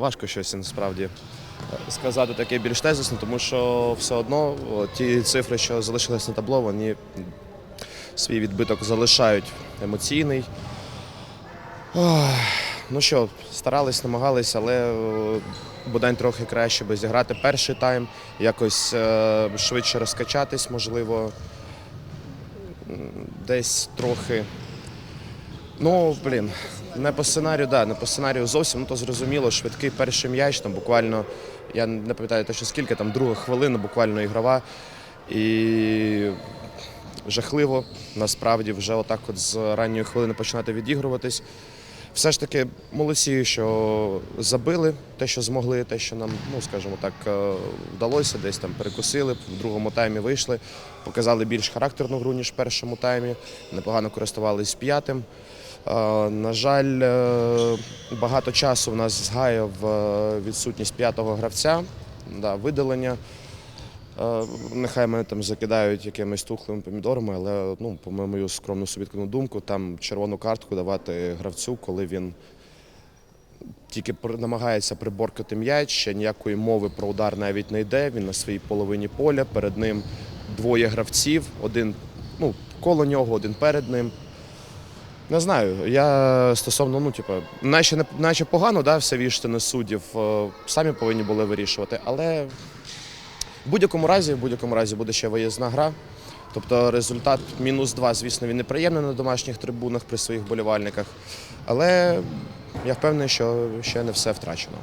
важко щось насправді е, сказати таке більш тезисно, тому що все одно ті цифри, що залишились на табло, вони свій відбиток залишають емоційний. Ну що, старались, намагались, але бодай трохи краще би зіграти перший тайм, якось е, швидше розкачатись, можливо, десь трохи. Ну, блін, не по сценарію, да, не по сценарію зовсім, ну то зрозуміло, швидкий перший м'яч, там буквально, я не пам'ятаю точно скільки, там друга хвилина, буквально ігрова. І жахливо насправді вже отак от з ранньої хвилини починати відігруватись. Все ж таки молодці, що забили те, що змогли, те, що нам, ну скажімо так, е, вдалося, десь там перекусили, в другому таймі вийшли, показали більш характерну гру, ніж в першому таймі, непогано користувались п'ятим. Е, На жаль, е, багато часу в нас згаяв е, відсутність п'ятого гравця, да, видалення. Нехай мене там закидають якимись тухлими помідорами, але ну, по мою скромну суб'єктивну думку, там червону картку давати гравцю, коли він тільки намагається приборкати м'яч, ще ніякої мови про удар навіть не йде. Він на своїй половині поля, перед ним двоє гравців, один ну, коло нього, один перед ним. Не знаю. Я стосовно, ну, типу, наче, не- наче погано, да, все віштини суддів, е, самі повинні були вирішувати, але в будь-якому разі, в будь-якому разі буде ще виїзна гра. Тобто результат мінус два, звісно, він неприємний на домашніх трибунах при своїх болівальниках. Але я впевнений, що ще не все втрачено.